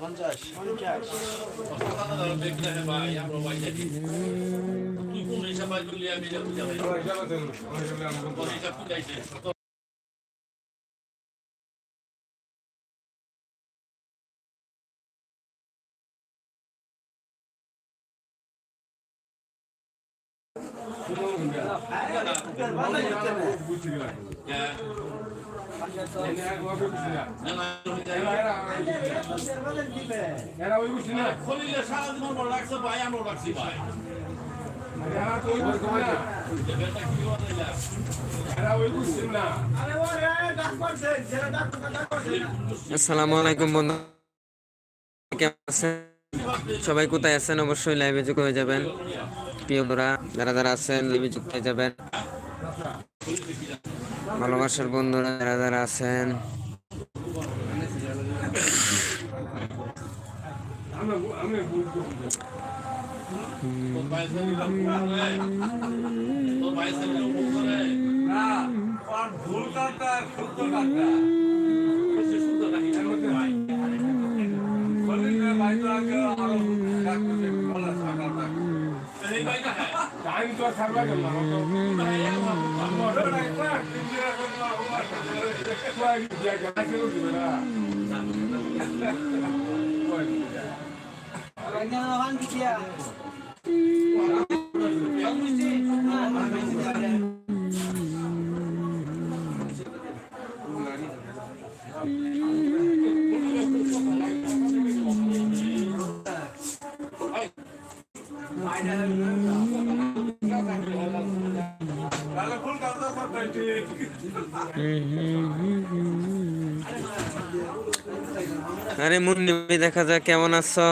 পঞ্চাশ আসসালামু আলাইকুম বন্ধু। সবাই কোথায় আছেন? অবশ্যই লাইভে যুক্ত হয়ে যাবেন। প্রিয় বন্ধুরা, যারা যারা আছেন লাইভে যুক্ত হয়ে যাবেন। ভালোবাসার বন্ধুরা, যারা যারা আছেন। তোর Kanya na lang kaya. আরে মুন্নি ভাই দেখা যাক কেমন আছো?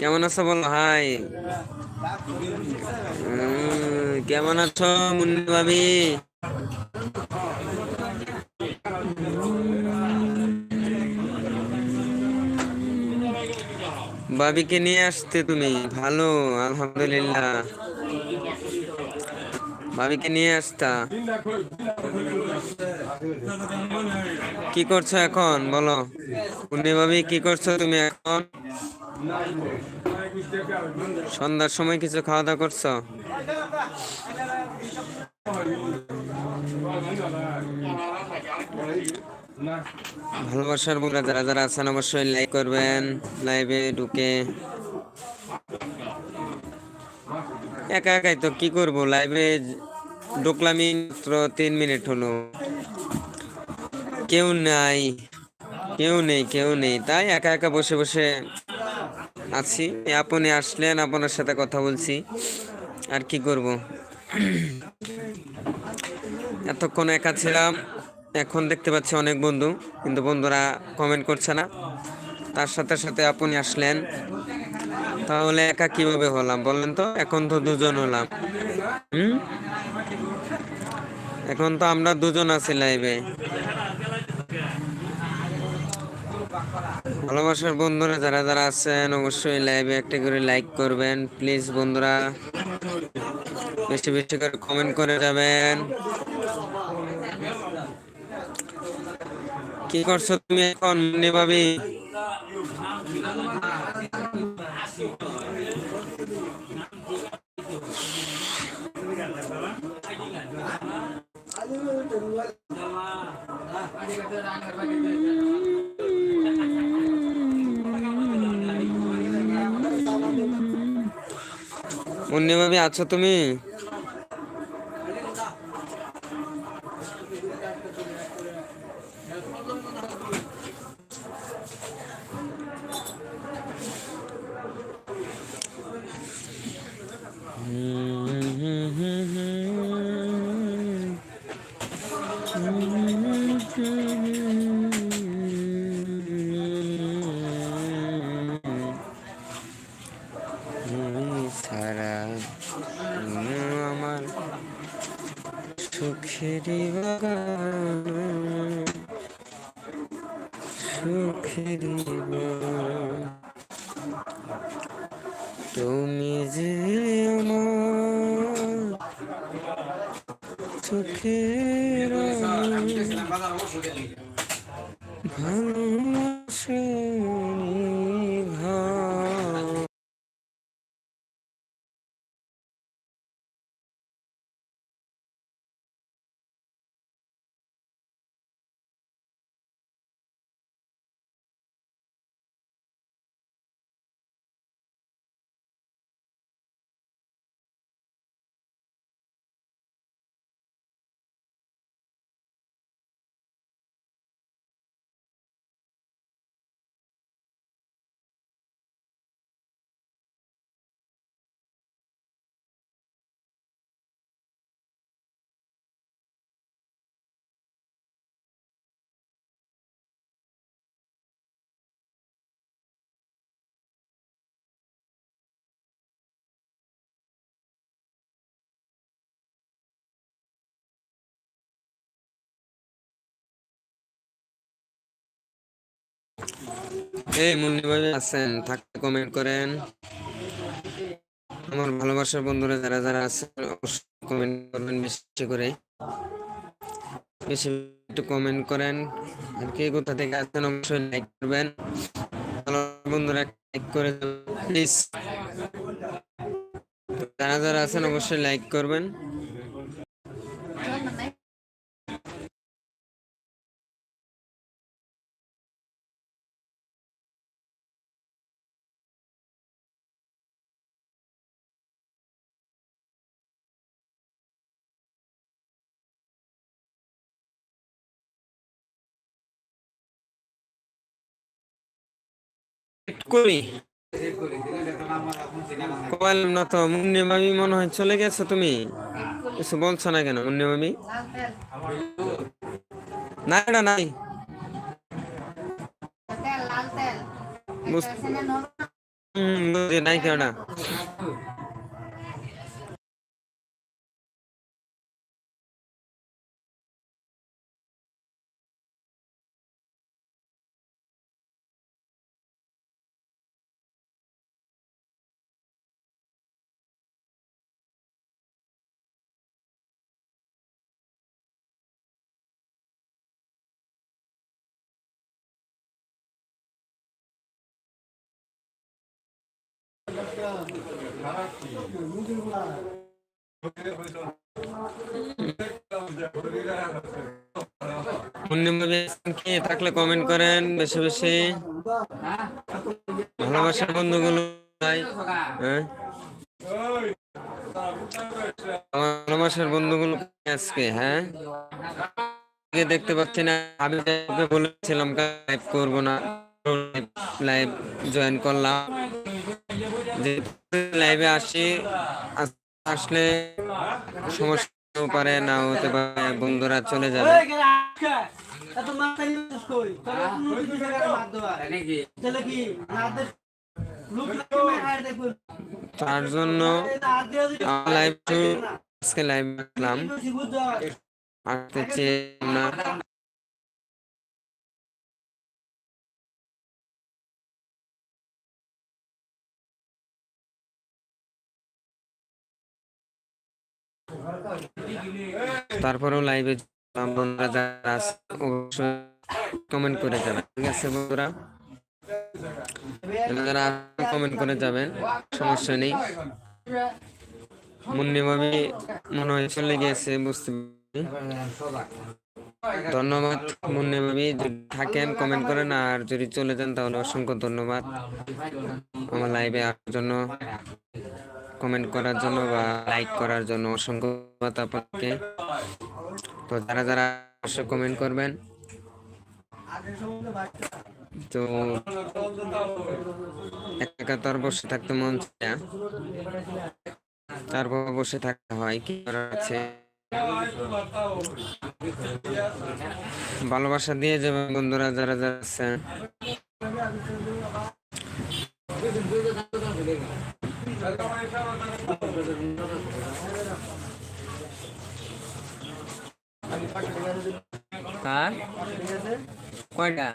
কেমন আছো বলো উম, কেমন আছো মুন্নি ভাবি? ভাবিকে নিয়ে আসতে তুমি ভালো আলহামদুলিল্লাহ। ভাবিকে নিয়ে আসতা। কি করছ এখন? বলো। মুন্নি ভাবি, কি করছ তুমি এখন? সন্ধ্যার সময় কিছু খাওয়া দাওয়া করছ? ভালোবাসার বন্ধুরা যারা যারা আছেন অবশ্যই লাইক করবেন লাইভে ঢুকে। একা একাই তো, কি করব? লাইভে ঢুকলামই মাত্র তিন মিনিট হলো। কেউ নাই, কেউ নেই কেউ নেই। তাই একা একা বসে বসে আছি। আপনি আসলেন, আপনার সাথে কথা বলছি। আর কি করব? এতক্ষণ একা ছিলাম। এখন দেখতে পাচ্ছি অনেক বন্ধু, কিন্তু বন্ধুরা কমেন্ট করছে না। তার সাথে সাথে আপনি আসলেন। তাহলে একা কীভাবে হলাম বলেন তো? এখন তো দুজন হলাম। হুম? এখন তো আমরা দুজন আছি লাইভে ভালোবাসার বন্ধুরা, যারা যারা আছেন, অবশ্যই লাইভে একটা করে লাইক করবেন। প্লিজ বন্ধুরা, বেশি বেশি করে কমেন্ট করে যাবেন। কি করছ তুমি এখন, মুন্নি ভাবি? মুন্নি ভাবি আছো তুমি? তুমি যে আমার চোখের এই মুন্নি ভাই আছেন, থাকতে কমেন্ট করেন। আমার ভালোবাসার বন্ধুরা যারা যারা আছেন অবশ্যই কমেন্ট করবেন বেশি করে। বেশি একটু কমেন্ট করেন। আর কে কোথা থেকে আছেন, অবশ্যই লাইক করবেন। ভালো বন্ধুরা লাইক করে প্লিজ যারা যারা আছেন, অবশ্যই লাইক করবেন। করি? কইলাম না তো মুন্নি মামি মনে হয় চলে গেছো তুমি? কিছু বলছো না কেন মুন্নি মামি? না এটা নাই তেল বুঝ- হুম, বুঝি নাই কেন থাকলে কমেন্ট করেন, বেশি বেশি। ভালোবাসার বন্ধুগুলো হ্যাঁ? ভালোবাসার বন্ধুগুলো আজকে হ্যাঁ? দেখতে পাচ্ছি না, আমি বলেছিলাম লাইভ করব না লাইভ জয়েন করলাম। যে লাইভে আসি আসলে সমস্যা পারে না হতে পারে বন্ধুরা চলে যাবে। তোরা জন্য লাইভ আজকে লাইভ আসলাম। আসতে চেয়ে না তারপরেও লাইভে বন্ধুরা যারা অবশ্যই কমেন্ট করে যাবেন, ঠিক আছে বন্ধুরা? যারা কমেন্ট করে যাবেন, সমস্যা নেই। মুন্নি ভাবি মনে হয় চলে গিয়েছে, বুঝতে ধন্যবাদ মুন্নি ভাবি, যদি থাকেন কমেন্ট করেন, আর যদি চলে যান, তাহলে অসংখ্য ধন্যবাদ। আমার লাইভে আসার জন্য। কমেন্ট করার জন্য বা লাইক করার জন্য অসংখ্য আপনাকে। তো যারা যারা অবশ্যই কমেন্ট করবেন। তো একা একা তো বসে থাকতে মন চায়। তারপর বসে থাকতে হয়, কি করার আছে? ভালোবাসা দিয়ে যাবে বন্ধুরা, যারা যারা আছেন। হ্যাঁ? কয়টা?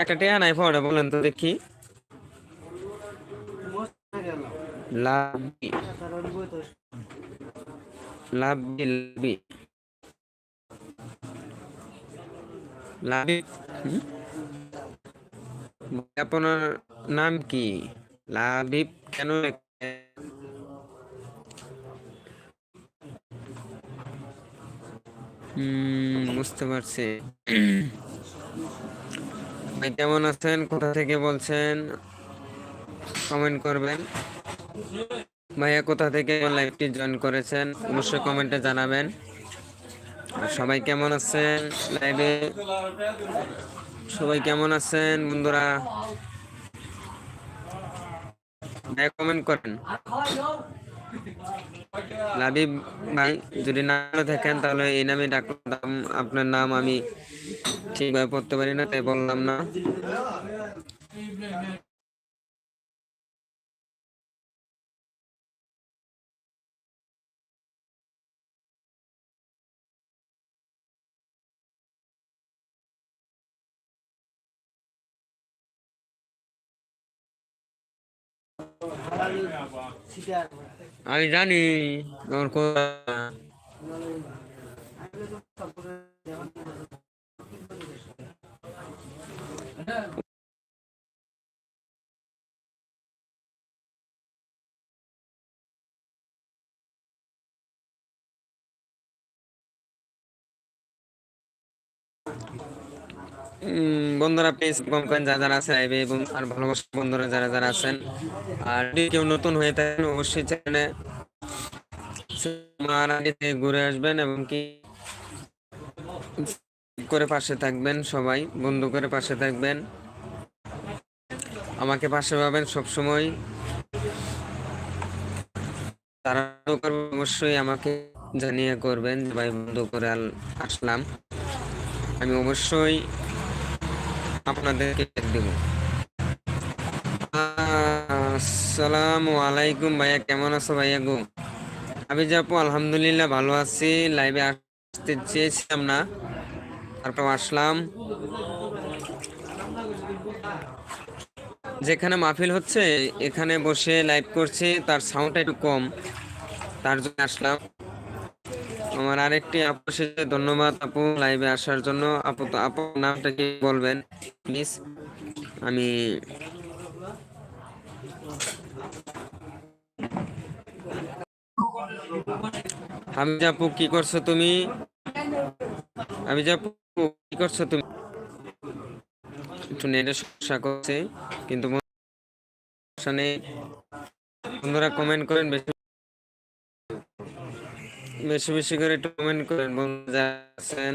একটা টেয়া নাই ফোনটা বলেন তো দেখি। লাভ লাভি লাভি আপনার নাম কি? লাভিব কেন বুঝতে পারছি। ভাই, কেমন আছেন? কোথা থেকে বলছেন? কমেন্ট করবেন। ভাইয়া কোথা থেকে লাইভটি জয়েন করেছেন, অবশ্যই কমেন্টে জানাবেন। সবাই কেমন আছেন লাইভে সবাই কেমন আছেন বন্ধুরা? ভাইয়া কমেন্ট করেন। লাবিব ভাই, যদি না থাকেন, তাহলে এই নামে ডাকলাম। আপনার নাম আমি ঠিকভাবে পড়তে পারি না, তাই বললাম না। আমি জানি আমার বন্ধুরা প্লিজ কমেন্ট যারা যারা আছে লাইভে এবং আর ভালোবাসা বন্ধুরা যারা যারা আছেন। আর যদি কেউ নতুন হয়ে থাকেন, অবশ্যই চ্যানেলে আগে ঘুরে আসবেন এবং কি করে পাশে থাকবেন সবাই, বন্ধু করে পাশে থাকবেন। আমাকে পাশে পাবেন সবসময়। তারা অবশ্যই আমাকে জানিয়ে করবেন ভাই, বন্ধু করে আসলাম। আমি অবশ্যই আপনাদেরকে দেব। আসসালামু আলাইকুম ভাইয়া, কেমন আছো ভাইয়া গো? আমি যে আপু আলহামদুলিল্লাহ ভালো আছি লাইভে আসতে চেয়েছিলাম না, তারপর আসলাম। যেখানে মাহফিল হচ্ছে, এখানে বসে লাইভ করছি, তার সাউন্ডটা একটু কম, তার জন্য আসলাম। আমার আরেকটি আপু এসেছে ধন্যবাদ আপু লাইভে আসার জন্য। আপু তো আপু, নামটা কি বলবেন? প্লিজ আমি আমি আপু, কি করছ তুমি? আমি আপু, কি করছ তুমি? একটু নেটের সমস্যা করছে, কিন্তু বন্ধুরা কমেন্ট করেন বেশি। বেশি বেশি করে কমেন্ট করেন বন্ধু যারা আছেন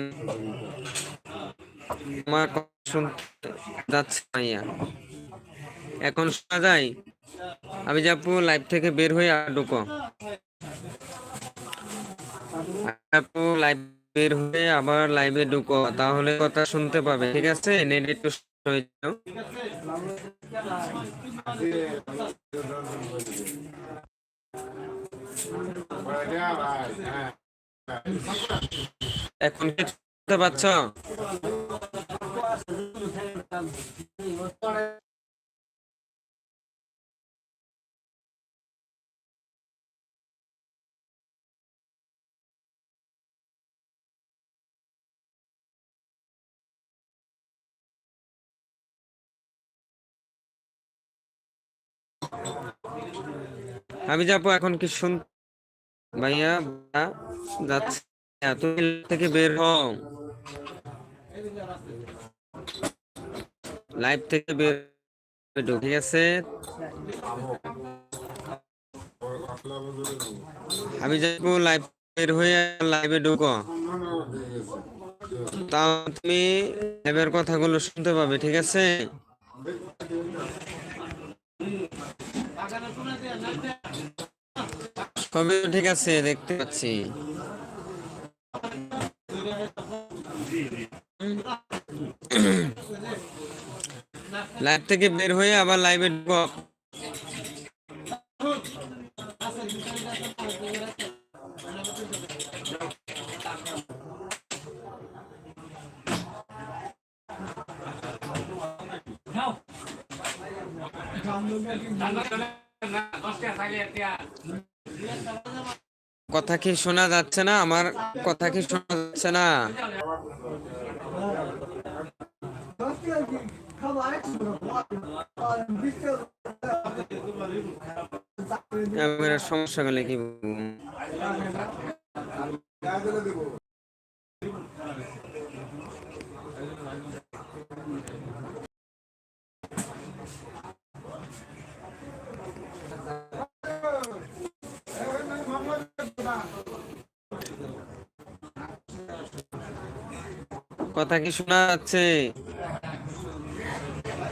আমার শুনতে যাচ্ছে না ইয়া। এখন শোনা যায় আমি যাব লাইভ থেকে বের হয়ে আর ঢুকো আপু লাইভ বের হয়ে আবার লাইভে ঢুকো, তাহলে কথা শুনতে পাবে, ঠিক আছে নেট একটু হয়ে যাও। এখন কি শুনতে পাচ্ছ? আমি যাব এখন কি শুন ভাইয়া যাচ্ছে। তুমি থেকে বের হও। লাইভ থেকে বের ঠিক আছে আমি যাব লাইভ বের হয়ে লাইভে ঢুকো। তা তুমি লাইভের কথাগুলো শুনতে পাবে, ঠিক আছে? কবে ঠিক আছে দেখতে পাচ্ছি। লাইভ থেকে বের হয়ে আবার লাইভে ঢুকো কথা কি শোনা যাচ্ছে না? আমার কথা কি শোনা যাচ্ছে না? সমস্যা গেলে কি কথা কি শোনা যাচ্ছে?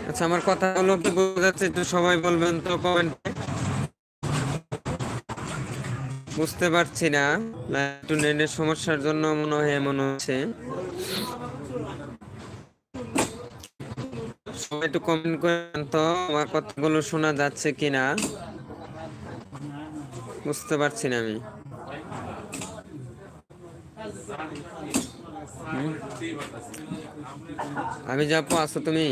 আচ্ছা আমার কথাগুলো কি বোঝা যাচ্ছে একটু সবাই বলবেন তো কমেন্টে বুঝতে পারছি না। একটু নেটের সমস্যার জন্য মনে হয় এমন হচ্ছে। সবাই একটু কমেন্ট করেন তো, আমার কথাগুলো শোনা যাচ্ছে কিনা? বুঝতে পারছি না আমি। আমি যাব আসো তুমি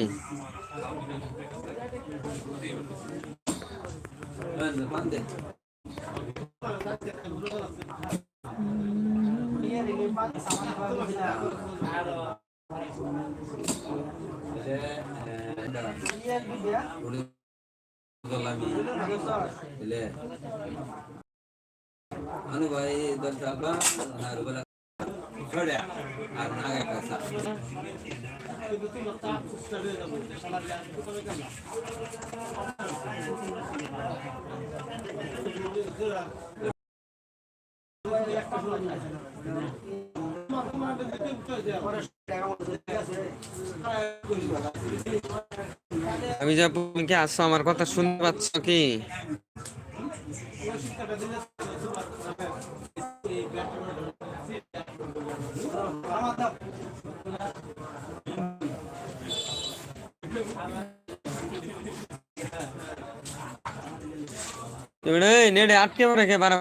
அனுபாய் தர்சாபா நான் ரூபலா আমি যা তুমি কি আসছো আমার কথা শুনতে পাচ্ছ কি? ഇവിടെ എന്നോട് ആത്യം പറയൊക്കെ പറ